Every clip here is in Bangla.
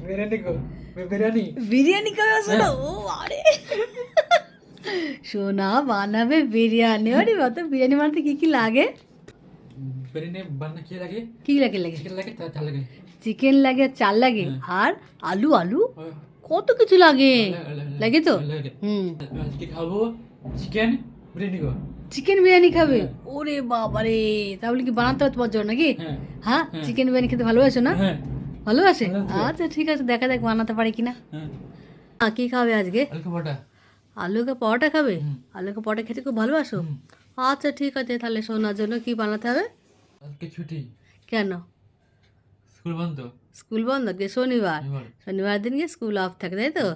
বিরিয়ানি গো বিরিয়ানি বিরিয়ানি খাবে শোনো ও আরে সোনা বানাবে বিরিয়ানি আরে বাত বিরিয়ানি বানাতে কি কি লাগে বিরিয়ানি বানাতে কি লাগে কি লাগে লাগে চিকেন লাগে তা লাগে চিকেন লাগে চাল লাগে আর আলু আলু কত কিছু লাগে লাগে তো হুম আজকে খাব চিকেন বিরিয়ানি গো চিকেন বিরিয়ানি খাবে? ওরে বাবারে তাহলে কি বানাতে হবে তোমার জন্য নাকি? হ্যাঁ। হ্যাঁ? চিকেন বিরিয়ানি খেতে ভালোবাসো না? হ্যাঁ। ভালোবাসে? আচ্ছা ঠিক আছে দেখা যাক বানাতে পারি কিনা। হ্যাঁ। কি খাবে আজকে? আলকা পরোটা। খাবে। আলুকে পরোটা খেতে খুব ভালোবাসো? আচ্ছা ঠিক আছে তাহলে শোনার জন্য কি বানাতে হবে? আজকে ছুটি। কেন? স্কুল বন্ধ। স্কুল বন্ধ? কে শনিবার। শনিবার। দিন গিয়ে স্কুল অফ থাকে তাই তো?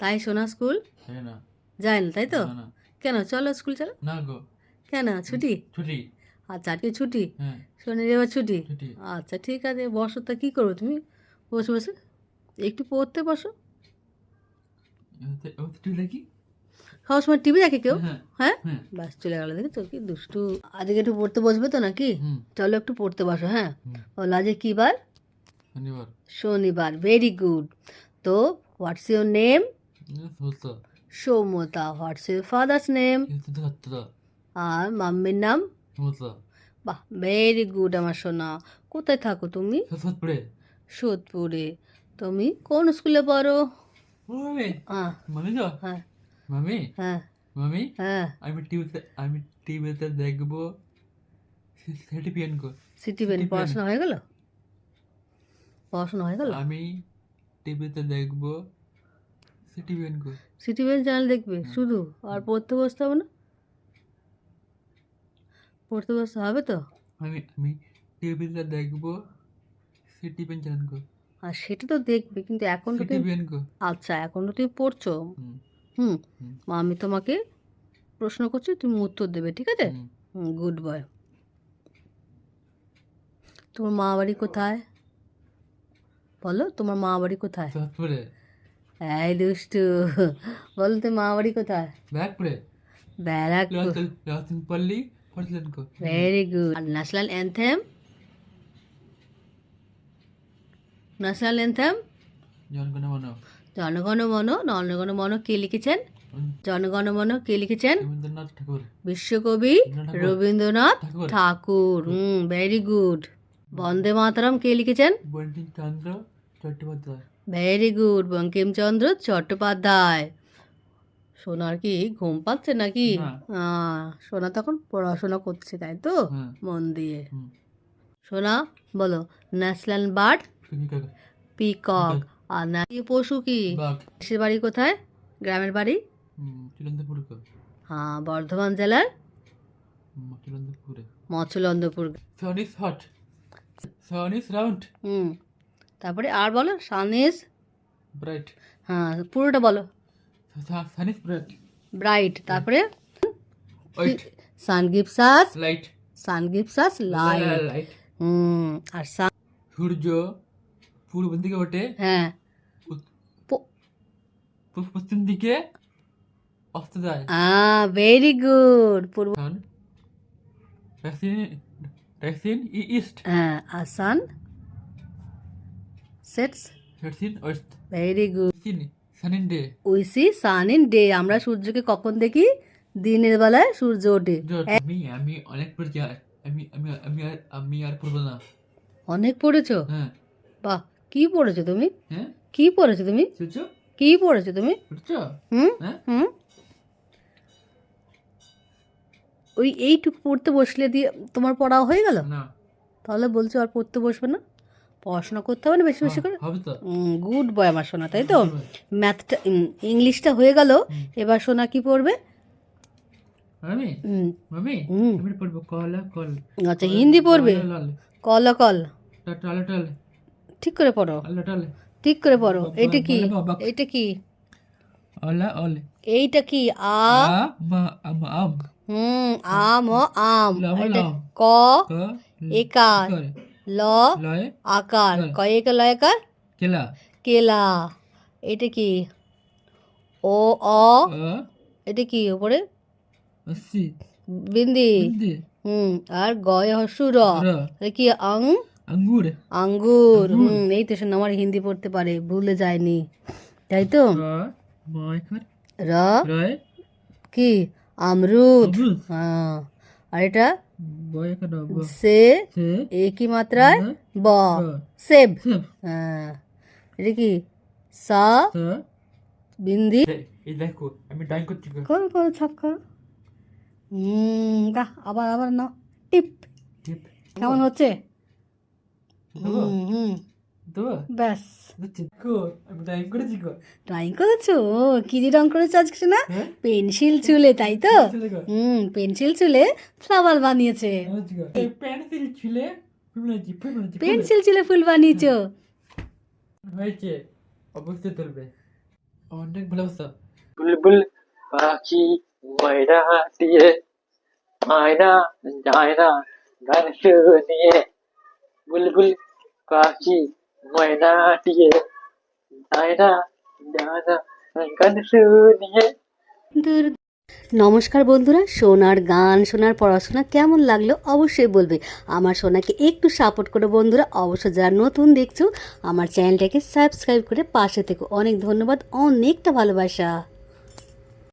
তাই সোনা স্কুল? যায় না তাই তো? কেন? চলো স্কুল চলো। না গো। কেন? ছুটি? ছুটি। আচ্ছা আজকে ছুটি? শনি রবিবার ছুটি? আচ্ছা ঠিক আছে বসো তা কী করো তুমি? বসে বসে। একটু পড়তে বসো। দেখি সব সময় টিভি দেখে? কেউ? হ্যাঁ হ্যাঁ? হ্যাঁ। বাস চলে গেলো দেখি তো কি দুষ্টু। আজকে একটু পড়তে বসবে তো নাকি? চলো একটু পড়তে বসো হ্যাঁ? বলো আজকে কী বার? শনিবার। শনিবার ভেরি গুড তো what's your name Satya Soumata what's your father's name আর মাম্মির নাম? বাহ ভেরি গুড আমার সোনা। কোথায় থাকো তুমি? সোদপুরে। তুমি কোন স্কুলে পড়ো? মামি হ্যাঁ মামি তো? হ্যাঁ। মামি হ্যাঁ। মামি হ্যাঁ। আমি টিভিতে আমি টিভিতে দেখব সেটি পিএন কো সিটি পড়াশোনা হয়ে গেল? পড়াশোনা হয়ে গেল? আমি টিভিতে দেখব সিটি পিএন কো সিটি বেন চ্যানেল দেখবে শুধু? আর পড়তে বসতে হবে না? পড়তে বসতে হবে তো। আমি আমি টিভিতে দেখব সিটি চ্যানেল কো আর সেটা তো দেখবে কিন্তু এখন তো তুমি আচ্ছা এখন তো তুমি পড়ছো। হুম। আমি তোমাকে প্রশ্ন করছি তুমি উত্তর দেবে ঠিক আছে। গুড বয় তোমার মা বাড়ি কোথায়? বলো তোমার মা বাড়ি কোথায়? সত্তরে এই দুষ্টু বলো তো মা বাড়ি কোথায়? ব্যারাকপুর। লাসিং পল্লি পড়ছিলেন কো ভেরি গুড আর national anthem national anthem Janagana Mana Janagana মন জনগণ মন কে লিখেছেন? জনগণ মন কে লিখেছেন? বিশ্বকবি রবীন্দ্রনাথ ঠাকুর। হুম ভেরি গুড বন্দে মাতরম কে লিখেছেন? বঙ্কিমচন্দ্র চট্টোপাধ্যায় ভেরি গুড বঙ্কিমচন্দ্র চট্টোপাধ্যায় সোনার কি ঘুম পাচ্ছে নাকি? সোনা তখন পড়াশোনা করছে তাই তো? হ্যাঁ। মন দিয়ে। সোনা বলো ন্যাশনাল বার্ড? পিকক। আর কি পশু কি? দেশের বাড়ি কোথায়? গ্রামের বাড়ি? হ্যাঁ বর্ধমান জেলার? চিলন্দপুরে মৎস্যলন্দপুর sun is hot sun is round হুম। তারপরে আর বলো সানেস bright হ্যাঁ পুরোটা বলো। ব্রাইট তারপরে? White. Sun gives us light. Sun gives us light light. হুম আর সান সূর্য পূর্ব দিকে ওঠে হ্যাঁ। উত- প- প- পশ্চিম দিকে অস্ত যায়। আহ ভেরি গুড পূর্ব sun. Rising rising e- east. হ্যাঁ আর sun sets rising west. Very good sin sun in day we see sun in day. আমরা সূর্যকে কখন দেখি? দিনের বেলায় সূর্য ওঠে। আমি আমি অনেক পড়েছি আমি আমি আমি আর আমি আর পড়ব না। অনেক পড়েছো? হ্যাঁ। বাহ কি পড়েছো তুমি? হ্যাঁ? কি পড়েছো তুমি? সূর্য? কি পড়েছো তুমি? হুম? হ্যাঁ? হুম? ওই এইটুকু পড়তে বসলে দিয়ে তোমার পড়া হয়ে গেল? না। তাহলে বলছো আর পড়তে বসবে না? পড়াশোনা করতে হবে না বেশি বেশি করে? গুড বয় আমার সোনা তাই তো? ম্যাথটা ইংলিশটা হয়ে গেল এবার সোনা কি পড়বে? আচ্ছা হিন্দি পড়বে? কল কল ঠিক করে পড়ো। ঠিক করে পড়ো। এইটা কি। এইটা কি? এইটা কি? আম হুম আম আম। এটা। ক ক একার করে? ল লয় আকার। কয়েক লয়কার কেলা। কেলা। এটা কি? ও অ। এটা কি উপরে? বিন্দি। হুম আর গয় হসুর র। কি আং? আঙ্গুর। আঙ্গুর। হুম এই তো শোন আমার হিন্দি পড়তে পারে ভুলে যায়নি। তাই তো? র কি? আমরুদ। হ্যাঁ। আর এটা সে একই মাত্রায় ব। সেভ হ্যাঁ। এটা কি? সা বিন্দি। দেখো আমি ড্রয়িং করছি করো করো ছাপ করো বাহ আবার আবার না। টিপ। টিপ। কেমন হচ্ছে? হুম হুম। ব্যাস। ড্রয়িং করেছি কি দিয়ে রং করেছ আজকে না? পেন্সিল চুলে তাই তো হুম পেন্সিল চুলে ফ্লাওয়ার বানিয়েছে পেন্সিল ফুল। পেন্সিল চুলে ফুল বানিয়েছো হয়েছে অবশ্যই তুলবে অনেক ভালোবাসা বুলবুল পাখি ময়না দিয়ে আয়না যায় না গান শুনিয়ে বুলবুল পাখি ময়না দিয়ে nada, না গান শুনিয়ে দূর নমস্কার বন্ধুরা সোনার গান সোনার পড়াশোনা কেমন লাগল অবশ্যই বলবে। আমার সোনাকে একটু সাপোর্ট করে বন্ধুরা অবশ্যই যারা নতুন দেখছ আমার চ্যানেলটাকে সাবস্ক্রাইব করে পাশে থেকো অনেক ধন্যবাদ অনেকটা ভালোবাসা।